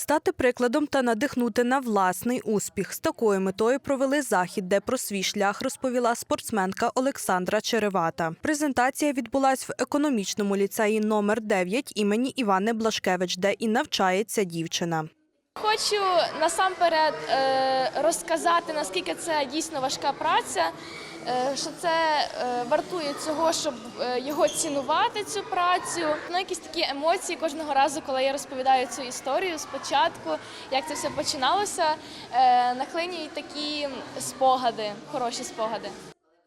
Стати прикладом та надихнути на власний успіх. З такою метою провели захід, де про свій шлях розповіла спортсменка Олександра Черевата. Презентація відбулась в економічному ліцеї номер 9 імені Івани Блашкевич, де і навчається дівчина. Хочу насамперед е, розказати, наскільки це дійсно важка праця, що це е, вартує цього, щоб е, його цінувати, цю працю. Ну, якісь такі емоції кожного разу, коли я розповідаю цю історію спочатку, як це все починалося, наклинюють такі спогади, хороші спогади.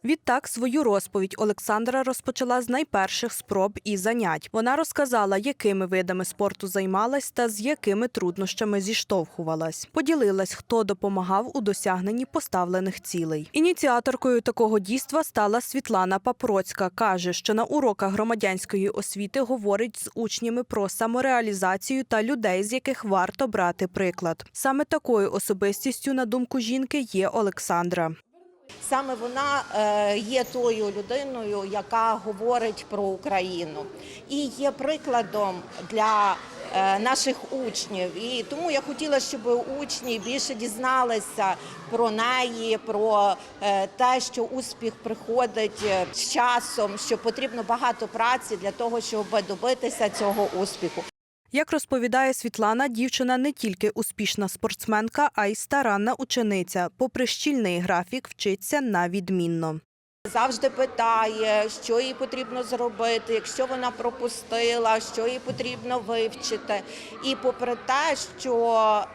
Відтак свою розповідь Олександра розпочала з найперших спроб і занять. Вона розказала, якими видами спорту займалась та з якими труднощами зіштовхувалась. Поділилась, хто допомагав у досягненні поставлених цілей. Ініціаторкою такого дійства стала Світлана Папроцька. каже, що на уроках громадянської освіти говорить з учнями про самореалізацію та людей, з яких варто брати приклад. Саме такою особистістю, на думку жінки, є Олександра. Саме вона е, є тою людиною, яка говорить про Україну і є прикладом для е, наших учнів. І тому я хотіла, щоб учні більше дізналися про неї, про е, те, що успіх приходить з часом, що потрібно багато праці для того, щоб добитися цього успіху. Як розповідає Світлана, дівчина не тільки успішна спортсменка, а й старанна учениця. Попри щільний графік, вчиться на відмінно. Завжди питає, що їй потрібно зробити, якщо вона пропустила, що їй потрібно вивчити. І попри те, що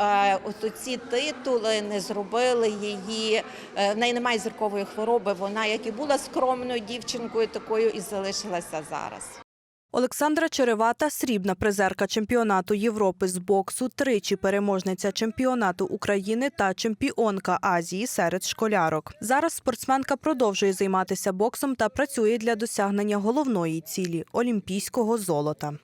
е, ці титули не зробили її, е, в неї немає зіркової хвороби. Вона, як і була скромною дівчинкою, такою і залишилася зараз. Олександра Черевата – срібна призерка чемпіонату Європи з боксу, тричі переможниця чемпіонату України та чемпіонка Азії серед школярок. Зараз спортсменка продовжує займатися боксом та працює для досягнення головної цілі олімпійського золота.